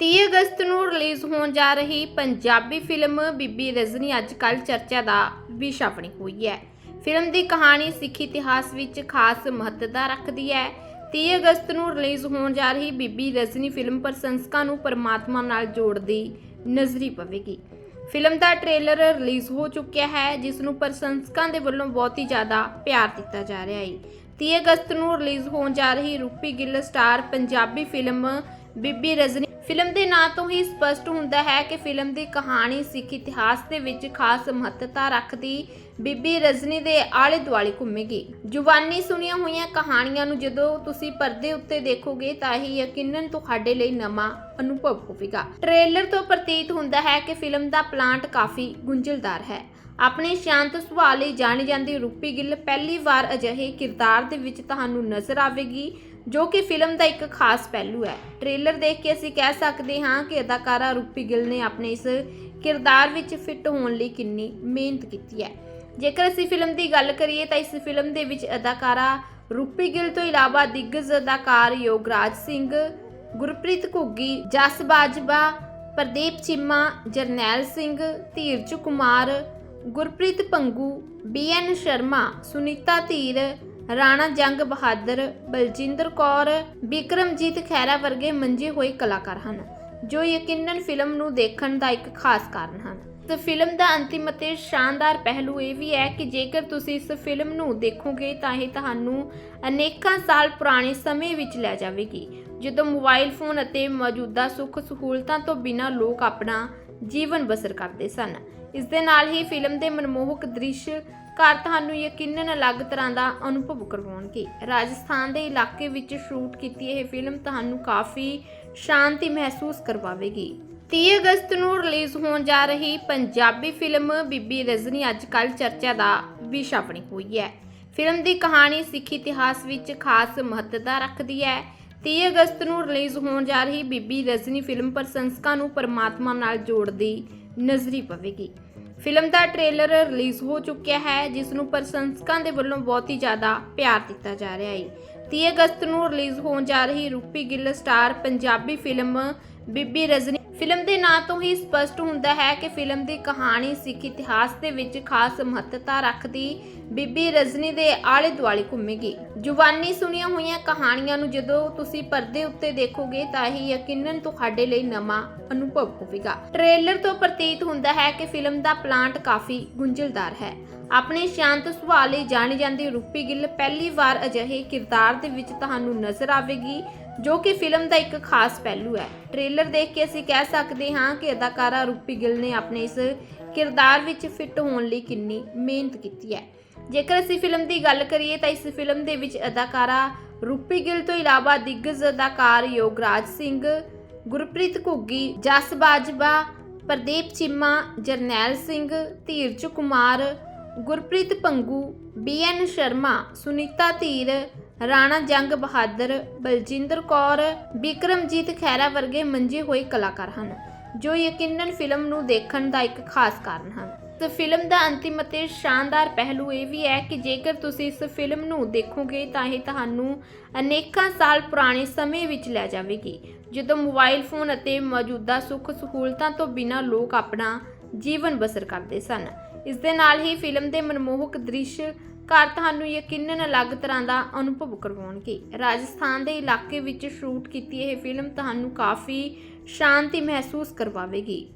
30 ਅਗਸਤ ਨੂੰ ਰਿਲੀਜ਼ ਹੋਣ ਜਾ ਰਹੀ ਪੰਜਾਬੀ ਫਿਲਮ ਬੀਬੀ ਰਜਨੀ ਅੱਜ ਕੱਲ੍ਹ ਚਰਚਾ ਦਾ ਵਿਸ਼ਾ ਬਣੀ ਹੋਈ ਹੈ। ਫਿਲਮ ਦੀ ਕਹਾਣੀ ਸਿੱਖ ਇਤਿਹਾਸ ਵਿੱਚ ਖਾਸ ਮਹੱਤਤਾ ਰੱਖਦੀ ਹੈ। 30 ਅਗਸਤ ਨੂੰ ਰਿਲੀਜ਼ ਹੋਣ ਜਾ ਰਹੀ ਬੀਬੀ ਰਜਨੀ ਫਿਲਮ ਪ੍ਰਸ਼ੰਸਕਾਂ ਨੂੰ ਪਰਮਾਤਮਾ ਨਾਲ ਜੋੜਦੀ ਨਜ਼ਰੀ ਪਵੇਗੀ। ਫਿਲਮ ਦਾ ਟ੍ਰੇਲਰ ਰਿਲੀਜ਼ ਹੋ ਚੁੱਕਿਆ ਹੈ, ਜਿਸ ਨੂੰ ਪ੍ਰਸ਼ੰਸਕਾਂ ਦੇ ਵੱਲੋਂ ਬਹੁਤ ਹੀ ਜ਼ਿਆਦਾ ਪਿਆਰ ਦਿੱਤਾ ਜਾ ਰਿਹਾ ਹੈ। 30 ਅਗਸਤ ਨੂੰ ਰਿਲੀਜ਼ ਹੋਣ ਜਾ ਰਹੀ Rupi Gill star Punjabi film Bibi Rajni film ਦੇ ਨਾਂ ਤੋਂ ਹੀ ਸਪਸ਼ਟ ਹੁੰਦਾ ਹੈ ਕਿ ਫਿਲਮ ਦੀ ਕਹਾਣੀ ਸਿੱਖ ਇਤਿਹਾਸ ਦੇ ਵਿੱਚ ਖਾਸ ਮਹੱਤਤਾ ਰੱਖਦੀ ਬੀਬੀ ਰਜਨੀ ਦੇ ਆਲੇ ਦੁਆਲੇ ਘੁੰਮੇਗੀ। ਜੁਵਾਨੀ ਸੁਣੀਆਂ ਹੋਈਆਂ ਕਹਾਣੀਆਂ ਨੂੰ ਜਦੋਂ ਤੁਸੀਂ ਪਰਦੇ ਉੱਤੇ ਦੇਖੋਗੇ ਤਾਂ ਇਹ ਯਕੀਨਨ ਤੁਹਾਡੇ ਲਈ ਨਵਾਂ ਅਨੁਭਵ ਹੋਵੇਗਾ। ਟ੍ਰੇਲਰ ਤੋਂ ਪ੍ਰਤੀਤ ਹੁੰਦਾ ਹੈ ਕਿ ਫਿਲਮ ਦਾ ਪਲਾਂਟ ਕਾਫੀ ਗੁੰਝਲਦਾਰ ਹੈ। ਆਪਣੇ ਸ਼ਾਂਤ ਸੁਭਾਅ ਲਈ ਜਾਣੀ ਜਾਂਦੀ ਰੂਪੀ ਗਿੱਲ ਪਹਿਲੀ ਵਾਰ ਅਜਿਹੇ ਕਿਰਦਾਰ ਦੇ ਵਿੱਚ ਤੁਹਾਨੂੰ ਨਜ਼ਰ ਆਵੇਗੀ। ਜੋ ਕਿ ਫਿਲਮ ਦਾ ਇੱਕ ਖਾਸ ਪਹਿਲੂ ਹੈ। ਟ੍ਰੇਲਰ ਦੇਖ ਕੇ ਅਸੀਂ ਕਹਿ ਸਕਦੇ ਹਾਂ ਕਿ ਅਦਾਕਾਰਾ ਰੂਪੀ ਗਿੱਲ ਨੇ ਆਪਣੇ ਇਸ ਕਿਰਦਾਰ ਵਿੱਚ ਫਿੱਟ ਹੋਣ ਲਈ ਕਿੰਨੀ ਮਿਹਨਤ ਕੀਤੀ ਹੈ। ਜੇਕਰ ਅਸੀਂ ਫਿਲਮ ਦੀ ਗੱਲ ਕਰੀਏ ਤਾਂ ਇਸ ਫਿਲਮ ਦੇ ਵਿੱਚ ਅਦਾਕਾਰਾ ਰੂਪੀ ਗਿੱਲ ਤੋਂ ਇਲਾਵਾ ਦਿੱਗਜ ਅਦਾਕਾਰ ਯੋਗਰਾਜ ਸਿੰਘ, ਗੁਰਪ੍ਰੀਤ ਘੁੱਗੀ, ਜਸ ਬਾਜਵਾ, ਪ੍ਰਦੀਪ ਚਿੰਮਾ, ਜਰਨੈਲ ਸਿੰਘ, ਧੀਰਜ ਕੁਮਾਰ, ਗੁਰਪ੍ਰੀਤ ਪੰਗੂ ਬੀਐਨ ਸ਼ਰਮਾ, ਸੁਨੀਤਾ ਧੀਰ ਰਾਣਾ ਜੰਗ ਬਹਾਦਰ, ਬਲਜਿੰਦਰ ਕੌਰ ਵਿਕਰਮਜੀਤ ਖਹਿਰਾ ਵਰਗੇ ਮੰਜੇ ਹੋਏ ਕਲਾਕਾਰ ਹਨ, ਜੋ ਯਕੀਨਨ ਫਿਲਮ ਨੂੰ ਦੇਖਣ ਦਾ ਇੱਕ ਖਾਸ ਕਾਰਨ ਹਨ। ਤੇ ਫਿਲਮ ਦਾ ਅੰਤਿਮ ਅਤੇ ਸ਼ਾਨਦਾਰ ਪਹਿਲੂ ਇਹ ਵੀ ਹੈ ਕਿ ਜੇਕਰ ਤੁਸੀਂ ਇਸ ਫਿਲਮ ਨੂੰ ਦੇਖੋਗੇ ਤਾਂ ਇਹ ਤੁਹਾਨੂੰ ਅਨੇਕਾਂ ਸਾਲ ਪੁਰਾਣੇ ਸਮੇਂ ਵਿੱਚ ਲੈ ਜਾਵੇਗੀ, ਜਦੋਂ ਮੋਬਾਈਲ ਫੋਨ ਅਤੇ ਮੌਜੂਦਾ ਸੁੱਖ ਸਹੂਲਤਾਂ ਤੋਂ ਬਿਨਾਂ ਲੋਕ ਆਪਣਾ ਜੀਵਨ ਬਸਰ ਕਰਦੇ ਸਨ। ਇਸ ਦੇ ਨਾਲ ਹੀ ਫਿਲਮ ਦੇ ਮਨਮੋਹਕ ਦ੍ਰਿਸ਼ ਘਰ ਤੁਹਾਨੂੰ ਯਕੀਨਨ ਅਲੱਗ ਤਰ੍ਹਾਂ ਦਾ ਅਨੁਭਵ ਕਰਵਾਉਣਗੇ। ਰਾਜਸਥਾਨ ਦੇ ਇਲਾਕੇ ਵਿੱਚ ਸ਼ੂਟ ਕੀਤੀ ਇਹ ਫਿਲਮ ਤੁਹਾਨੂੰ ਕਾਫੀ ਸ਼ਾਂਤੀ ਮਹਿਸੂਸ ਕਰਵਾਵੇਗੀ। 30 ਅਗਸਤ ਨੂੰ ਰਿਲੀਜ਼ ਹੋਣ ਜਾ ਰਹੀ ਪੰਜਾਬੀ ਫਿਲਮ ਬੀਬੀ ਰਜਨੀ ਅੱਜ ਕੱਲ੍ਹ ਚਰਚਾ ਦਾ ਵਿਸ਼ਾ ਬਣੀ ਹੋਈ ਹੈ। ਫਿਲਮ ਦੀ ਕਹਾਣੀ ਸਿੱਖ ਇਤਿਹਾਸ ਵਿੱਚ ਖਾਸ ਮਹੱਤਤਾ ਰੱਖਦੀ ਹੈ। 30 ਅਗਸਤ ਨੂੰ ਰਿਲੀਜ਼ ਹੋਣ ਜਾ ਰਹੀ ਬੀਬੀ ਰਜਨੀ ਫਿਲਮ ਪ੍ਰਸ਼ੰਸਕਾਂ ਨੂੰ ਪਰਮਾਤਮਾ ਨਾਲ ਜੋੜਦੀ ਨਜ਼ਰੀ ਪਵੇਗੀ। ਫਿਲਮ ਦਾ ਟ੍ਰੇਲਰ ਰਿਲੀਜ਼ ਹੋ ਚੁੱਕਿਆ ਹੈ, ਜਿਸ ਨੂੰ ਪ੍ਰਸ਼ੰਸਕਾਂ ਦੇ ਵੱਲੋਂ ਬਹੁਤ ਹੀ ਜ਼ਿਆਦਾ ਪਿਆਰ ਦਿੱਤਾ ਜਾ ਰਿਹਾ ਹੈ। 30 ਅਗਸਤ ਨੂੰ ਰਿਲੀਜ਼ ਹੋਣ ਜਾ ਰਹੀ Rupi Gill star Punjabi film Bibi Rajni film ਦੇ ਨਾਂ ਤੋਂ ਹੀ ਸਪਸ਼ਟ ਹੁੰਦਾ ਹੈ ਕਿ ਫਿਲਮ ਦੀ ਕਹਾਣੀ ਸਿੱਖ ਇਤਿਹਾਸ ਦੇ ਵਿੱਚ ਖਾਸ ਮਹੱਤਤਾ ਰੱਖਦੀ ਬੀਬੀ ਰਜਨੀ ਦੇ ਆਲੇ ਦੁਆਲੇ ਘੁੰਮੇਗੀ। ਜੁਵਾਨੀ ਸੁਣੀਆਂ ਹੋਈਆਂ ਕਹਾਣੀਆਂ ਨੂੰ ਜਦੋਂ ਤੁਸੀਂ ਪਰਦੇ ਉੱਤੇ ਦੇਖੋਗੇ ਤਾਂ ਇਹ ਯਕੀਨਨ ਤੁਹਾਡੇ ਲਈ ਨਵਾਂ ਅਨੁਭਵ ਹੋਵੇਗਾ। ਟ੍ਰੇਲਰ ਤੋਂ ਪ੍ਰਤੀਤ ਹੁੰਦਾ ਹੈ ਕਿ ਫਿਲਮ ਦਾ ਪਲਾਂਟ ਕਾਫੀ ਗੁੰਝਲਦਾਰ ਹੈ। ਆਪਣੇ ਸ਼ਾਂਤ ਸੁਭਾਅ ਲਈ ਜਾਣੀ ਜਾਂਦੀ ਰੂਪੀ ਗਿੱਲ ਪਹਿਲੀ ਵਾਰ ਅਜਿਹੇ ਕਿਰਦਾਰ ਦੇ ਵਿੱਚ ਤੁਹਾਨੂੰ ਨਜ਼ਰ ਆਵੇਗੀ। ਜੋ ਕਿ ਫਿਲਮ ਦਾ ਇੱਕ ਖਾਸ ਪਹਿਲੂ ਹੈ। ਟ੍ਰੇਲਰ ਦੇਖ ਕੇ ਅਸੀਂ ਕਹਿ ਸਕਦੇ ਹਾਂ ਕਿ ਅਦਾਕਾਰਾ ਰੂਪੀ ਗਿੱਲ ਨੇ ਆਪਣੇ ਇਸ ਕਿਰਦਾਰ ਵਿੱਚ ਫਿੱਟ ਹੋਣ ਲਈ ਕਿੰਨੀ ਮਿਹਨਤ ਕੀਤੀ ਹੈ। ਜੇਕਰ ਅਸੀਂ ਫਿਲਮ ਦੀ ਗੱਲ ਕਰੀਏ ਤਾਂ ਇਸ ਫਿਲਮ ਦੇ ਵਿੱਚ ਅਦਾਕਾਰਾ ਰੂਪੀ ਗਿੱਲ ਤੋਂ ਇਲਾਵਾ ਦਿੱਗਜ ਅਦਾਕਾਰ ਯੋਗਰਾਜ ਸਿੰਘ, ਗੁਰਪ੍ਰੀਤ ਘੁੱਗੀ, ਜਸ ਬਾਜਵਾ, ਪ੍ਰਦੀਪ ਚਿੰਮਾ, ਜਰਨੈਲ ਸਿੰਘ, ਧੀਰਜ ਕੁਮਾਰ, ਗੁਰਪ੍ਰੀਤ ਪੰਗੂ ਬੀਐਨ ਸ਼ਰਮਾ, ਸੁਨੀਤਾ ਧੀਰ, ਰਾਣਾ ਜੰਗ ਬਹਾਦਰ, ਬਲਜਿੰਦਰ ਕੌਰ ਵਿਕਰਮਜੀਤ ਖਹਿਰਾ ਵਰਗੇ ਮੰਜੇ ਹੋਏ ਕਲਾਕਾਰ ਹਨ, ਜੋ ਯਕੀਨਨ ਫਿਲਮ ਨੂੰ ਦੇਖਣ ਦਾ ਇੱਕ ਖਾਸ ਕਾਰਨ ਹਨ। ਤੇ ਫਿਲਮ ਦਾ ਅੰਤਿਮ ਅਤੇ ਸ਼ਾਨਦਾਰ ਪਹਿਲੂ ਇਹ ਵੀ ਹੈ ਕਿ ਜੇਕਰ ਤੁਸੀਂ ਇਸ ਫਿਲਮ ਨੂੰ ਦੇਖੋਗੇ ਤਾਂ ਇਹ ਤੁਹਾਨੂੰ ਅਨੇਕਾਂ ਸਾਲ ਪੁਰਾਣੇ ਸਮੇਂ ਵਿੱਚ ਲੈ ਜਾਵੇਗੀ, ਜਦੋਂ ਮੋਬਾਈਲ ਫੋਨ ਅਤੇ ਮੌਜੂਦਾ ਸੁੱਖ ਸਹੂਲਤਾਂ ਤੋਂ ਬਿਨਾਂ ਲੋਕ ਆਪਣਾ ਜੀਵਨ ਬਸਰ ਕਰਦੇ ਸਨ। ਇਸ ਦੇ ਨਾਲ ਹੀ ਫਿਲਮ ਦੇ ਮਨਮੋਹਕ ਦ੍ਰਿਸ਼ ਘਰ ਤੁਹਾਨੂੰ ਯਕੀਨਨ ਅਲੱਗ ਤਰ੍ਹਾਂ ਦਾ ਅਨੁਭਵ ਕਰਵਾਉਣਗੇ। ਰਾਜਸਥਾਨ ਦੇ ਇਲਾਕੇ ਵਿੱਚ ਸ਼ੂਟ ਕੀਤੀ ਇਹ ਫਿਲਮ ਤੁਹਾਨੂੰ ਕਾਫੀ ਸ਼ਾਂਤੀ ਮਹਿਸੂਸ ਕਰਵਾਵੇਗੀ।